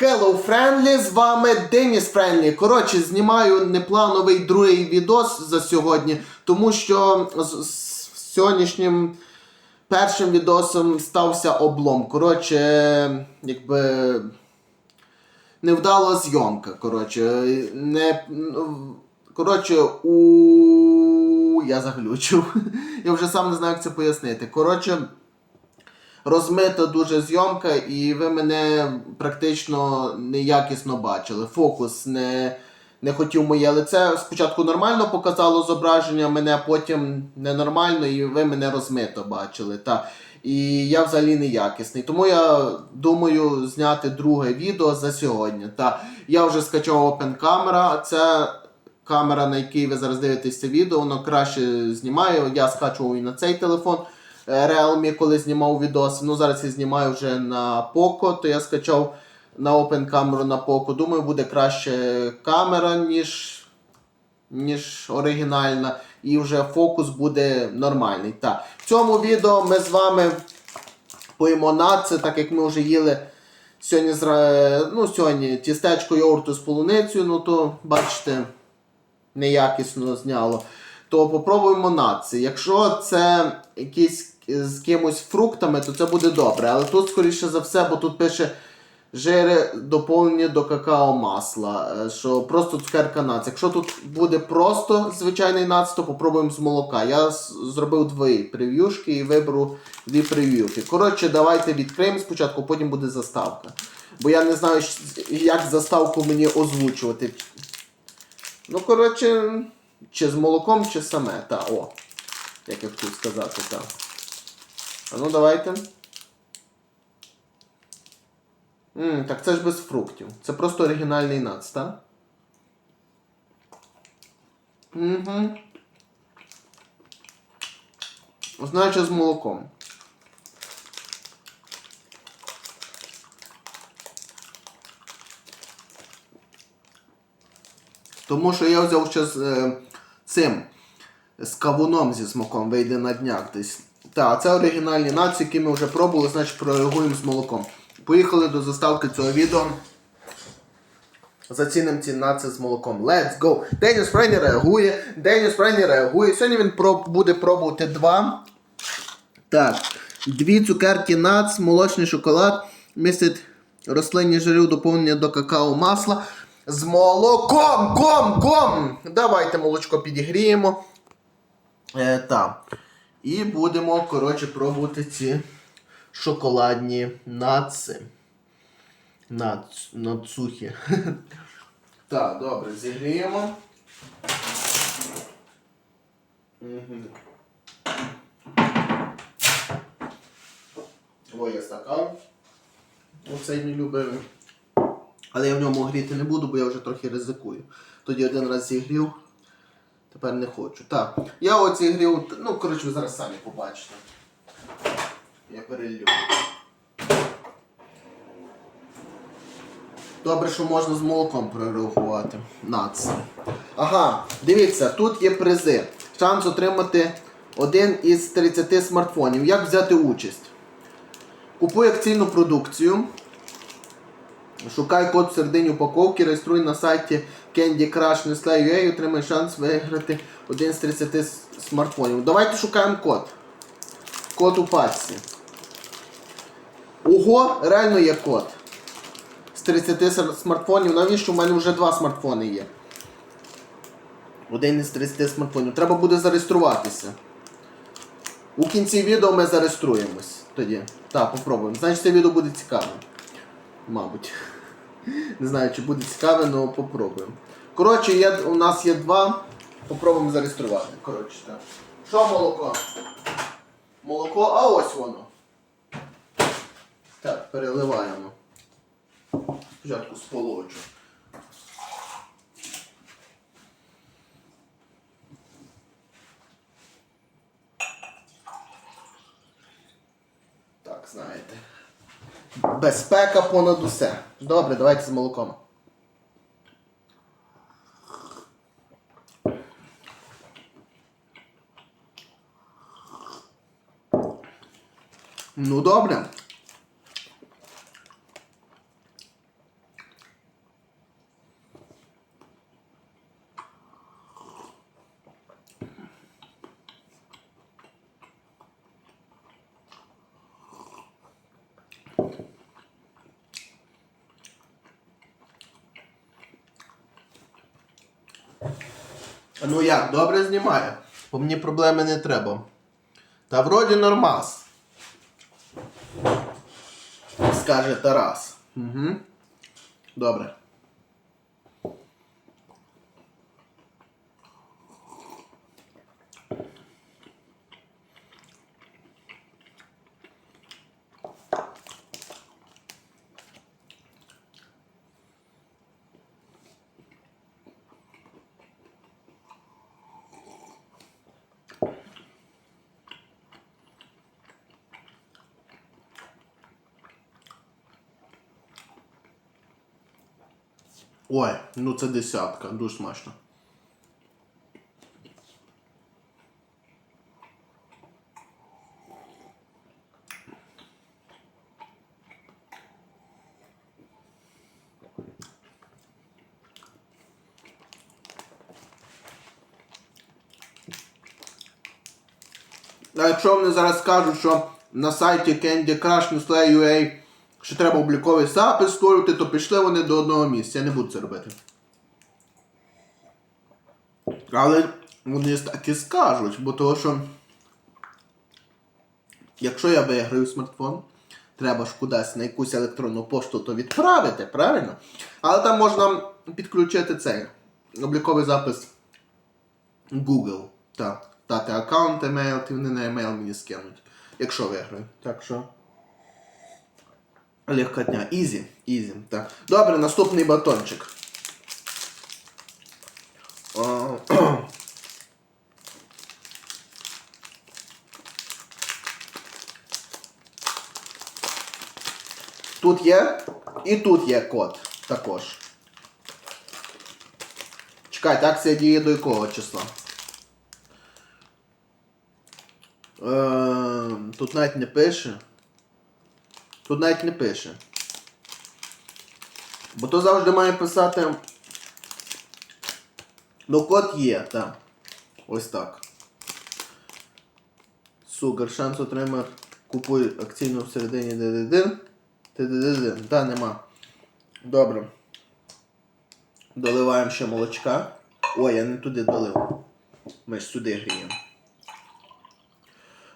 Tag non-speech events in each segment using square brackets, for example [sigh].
Hello Friendly, з вами Деніс Френлі. Коротше, знімаю неплановий другий відос за сьогодні, тому що з, з сьогоднішнім першим відосом стався облом. Коротше, якби. Невдала зйомка. Коротше, не. ну, Коротше, у. Я заглючив. [laughs] Я вже сам не знаю, як це пояснити. Коротше. Розмита дуже зйомка, і ви мене практично неякісно бачили. Фокус не, не хотів моє лице. Спочатку нормально показало зображення мене, потім ненормально, і ви мене розмито бачили. Та. І я взагалі неякісний. Тому я думаю зняти друге відео за сьогодні. Та. Я вже скачав Open Camera. Це камера, на якій ви зараз дивитесь це відео, воно краще знімає. Я скачував і на цей телефон. Е, Realme, коли знімав відоси. Ну зараз я знімаю вже на Poco, то я скачав на Open камеру на Poco. Думаю, буде краще камера, ніж, ніж оригінальна. І вже фокус буде нормальний. Так. В цьому відео ми з вами поїмо наци, так як ми вже їли сьогодні, ну, сьогодні тістечко йогурту з полуницею, ну то бачите неякісно зняло, то попробуємо наци. Якщо це якісь з кимось фруктами, то це буде добре. Але тут, скоріше за все, бо тут пише жири доповнені до какао масла, е, що просто цукерка нац. Якщо тут буде просто звичайний нац, то попробуємо з молока. Я зробив дві прев'юшки і виберу дві прев'юхи. Коротше, давайте відкриємо спочатку, потім буде заставка. Бо я не знаю, як заставку мені озвучувати. Ну, коротше, чи з молоком, чи саме. Та, о. Як я хотів сказати, так. А ну давайте. М, так це ж без фруктів. Це просто оригінальний нац, так? Угу. Значить з молоком. Тому що я взяв ще з е, цим, з кавуном зі смаком, вийде на днях десь. Так, це оригінальні нації, які ми вже пробували, значить прореагуємо з молоком. Поїхали до заставки цього відео. Зацінимо ці нації з молоком. Let's go! Деніс Фрейні реагує. Деніс Фрейні реагує. Сьогодні він проб- буде пробувати два. Так. Дві цукерки нац, молочний шоколад, містить рослинні жири доповнення до какао масла. З молоком! Ком! Ком! Давайте молочко підігріємо. Е, так. І будемо, коротше, пробувати ці шоколадні наци. Нац, нацухи. [laughs] так, добре, зігріємо. Мгм. Ой, є стакан. Оцей мій любимий. Але я в ньому гріти не буду, бо я вже трохи ризикую. Тоді один раз зігрів, тепер не хочу. Так, я оці грів, ну, коротше, ви зараз самі побачите. Я перелью. Добре, що можна з молоком прореагувати. Нац. Ага, дивіться, тут є призи. Шанс отримати один із 30 смартфонів. Як взяти участь? Купуй акційну продукцію. Шукай код в середині упаковки, реєструй на сайті Candy Crush Nestle.ua і отримай шанс виграти один з 30 смартфонів. Давайте шукаємо код. Код у пачці. Ого, реально є код. З 30 смартфонів. Навіщо? У мене вже два смартфони є. Один із 30 смартфонів. Треба буде зареєструватися. У кінці відео ми зареєструємось тоді. Так, попробуємо. Значить, це відео буде цікаве. Мабуть. Не знаю, чи буде цікаве, але попробуємо. Коротше, є, у нас є два. Попробуємо зареєструвати. Коротше, так. Що молоко? Молоко, а ось воно. Так, переливаємо. Спочатку сполочу. Так, знаєте. Безпека понад усе. Добре, давайте з молоком. Ну добре. Ну як, добре знімає. Бо мені проблеми не треба. Та вроді нормас. Скаже Тарас. Угу. Добре. Ой, ну це десятка, дуже смачно. А якщо вони зараз скажуть, що на сайті Candy Crush Nestle.ua що треба обліковий запис створювати, то пішли вони до одного місця. Я не буду це робити. Але вони так і скажуть, бо того, що якщо я виграю смартфон, треба ж кудись на якусь електронну пошту то відправити, правильно? Але там можна підключити цей обліковий запис Google. Так. Дати аккаунт емейл, ти вони на емейл мені скинуть. Якщо виграю. Так що. Легкотня. Ізі. Ізі. Так. Добре, наступний батончик. [clears throat] Тут є і тут є код також. Чекайте, акція діє до якого числа? Е, тут навіть не пише. Тут навіть не пише. Бо то завжди має писати. Ну, код є, так. Ось так. Сугар, шанс отримати. Купуй акційну всередині ДДД. ТДДД. Да, нема. Добре. Доливаємо ще молочка. Ой, я не туди долив. Ми ж сюди гріємо.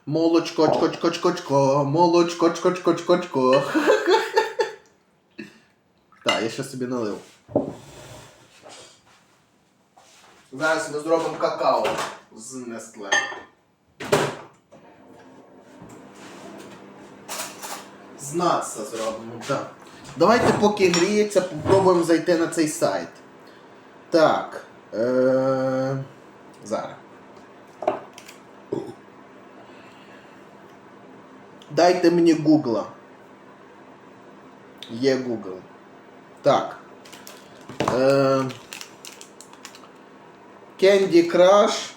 Молочко, чко, чко, чко, чко, молочко, чко, чко, чко, чко. Так, я ще собі налив. Зараз ми зробимо какао з Nestle. З Натса зробимо, так. Давайте поки гріється, попробуємо зайти на цей сайт. Так. Е- зараз. Дайте мені Гугла. Є Google. Так. Е, Candy Crush.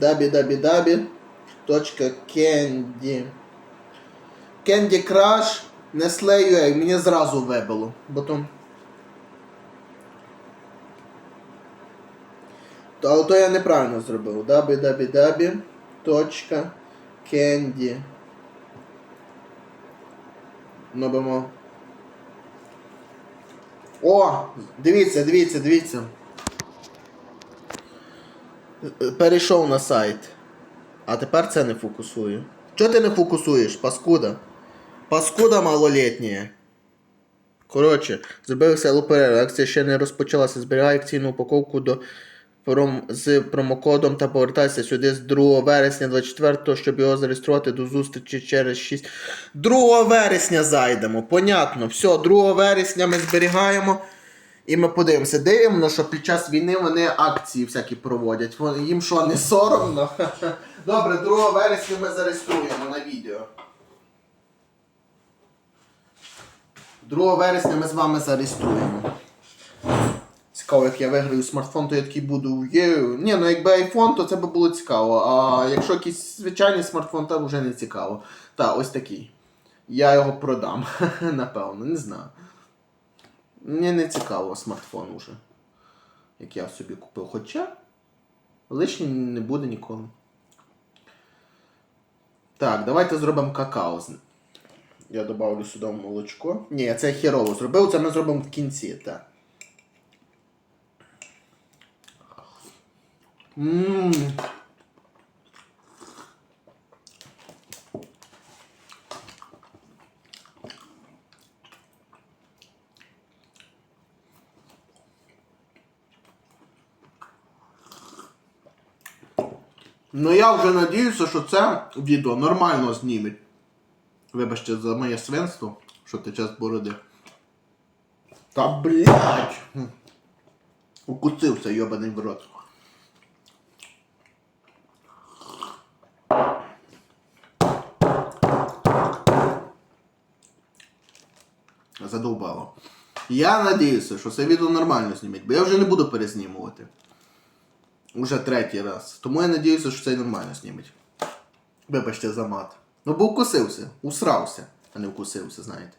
www. Candy. Candy Crush. Nestle.ua. Мені зразу вибило. Бо то... То, я неправильно зробив. www. Candy. Набимо. О! Дивіться, дивіться, дивіться. Перейшов на сайт. А тепер це не фокусує. Чого ти не фокусуєш, паскуда? Паскуда малолітня. Коротше, зробив селу перерву. Акція ще не розпочалася. Зберігай акційну упаковку до. З промокодом та повертайся сюди з 2 вересня 24 щоб його зареєструвати до зустрічі через 6. 2 вересня зайдемо. Понятно. Все, 2 вересня ми зберігаємо. І ми подивимося, дивимо, що під час війни вони акції всякі проводять. Їм що, не соромно? [laughs] Добре, 2 вересня ми зареєструємо на відео. 2 вересня ми з вами зареєструємо. Цікаво, як я виграю смартфон, то я такий буду. Є... Ні, ну якби iPhone, то це би було цікаво. А якщо якийсь звичайний смартфон, то вже не цікаво. Так, ось такий. Я його продам, [laughs] напевно, не знаю. Мені не цікаво смартфон уже. Як я собі купив. Хоча лишнім не буде ніколи. Так, давайте зробимо какао. Я додавлю сюди молочко. Ні, це я зробив, це ми зробимо в кінці, так. Ммм. Ну я вже надіюся, що це відео нормально знімуть. Вибачте за моє свинство, що тече з бороди. Та блять! Укусився йобаний в рот. Задовбало. Я надіюся, що це відео нормально знімуть, бо я вже не буду перезнімувати. Уже третій раз. Тому я надіюся, що це нормально знімуть. Вибачте за мат. Ну бо вкусився, усрався, а не вкусився, знаєте.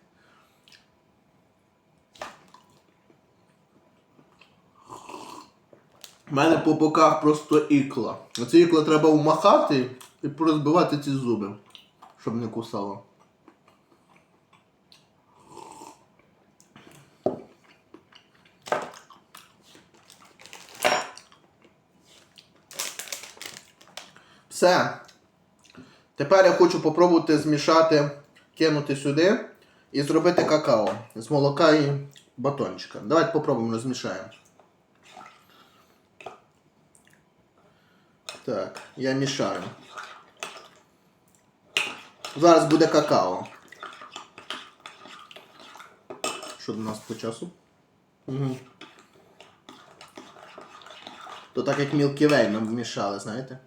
У мене по боках просто ікла. Оце ікла треба вмахати і порозбивати ці зуби, щоб не кусало. Все. Тепер я хочу попробувати змішати, кинути сюди і зробити какао з молока і батончика. Давайте попробуємо розмішаємо. Так, я мішаю. Зараз буде какао. Що до нас по часу? Угу. То так як Way нам вмішали, знаєте?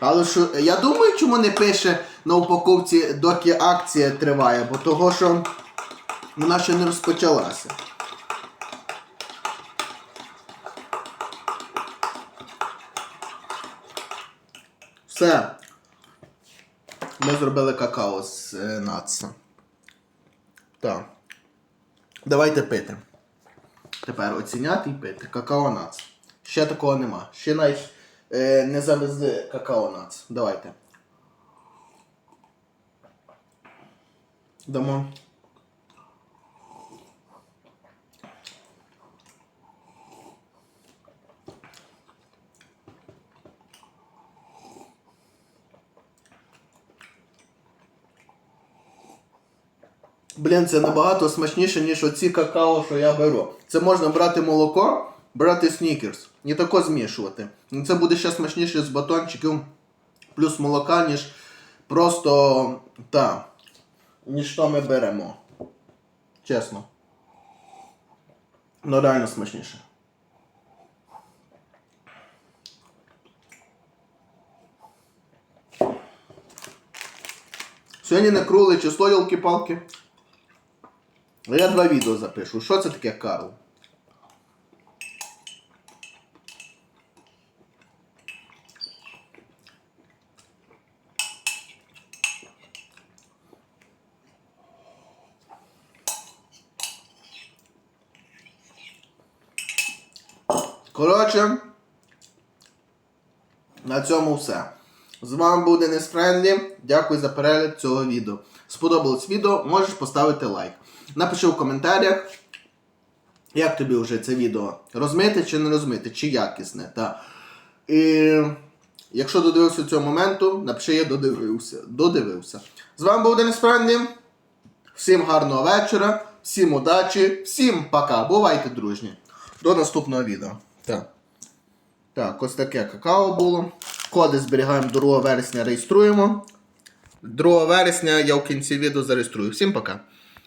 Але що, я думаю, чому не пише на упаковці, доки акція триває, бо того, що вона ще не розпочалася. Все. Ми зробили какао з е, натса. Так. Давайте пити. Тепер оціняти і пити. Какао нац. Ще такого нема. Ще навіть не завезли какао нац. Давайте. Дамо. Блін, це набагато смачніше, ніж оці какао, що я беру. Це можна брати молоко, брати снікерс. І тако змішувати. Це буде ще смачніше з батончиків плюс молока, ніж просто та. Ніж то ми беремо. Чесно. Ну реально смачніше. Сьогодні не кругле число, йолки-палки. Я два відео запишу. Що це таке Карл? Коротше, на цьому все. З вами був Денис Френдлі. Дякую за перегляд цього відео. Сподобалось відео, можеш поставити лайк. Напиши в коментарях, як тобі вже це відео розмите чи не розмите, чи якісне. Та. І якщо додивився цього моменту, напиши я додивився. Додивився. З вами був Денис Френдлі. Всім гарного вечора, всім удачі, всім пока. Бувайте дружні. До наступного відео. Так. Так, ось таке какао було. Коди зберігаємо 2 вересня, реєструємо. 2 вересня я в кінці відео зареєструю. Всім пока.